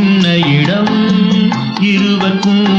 சொன்ன இடம் இருவர்க்கும்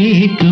Chito.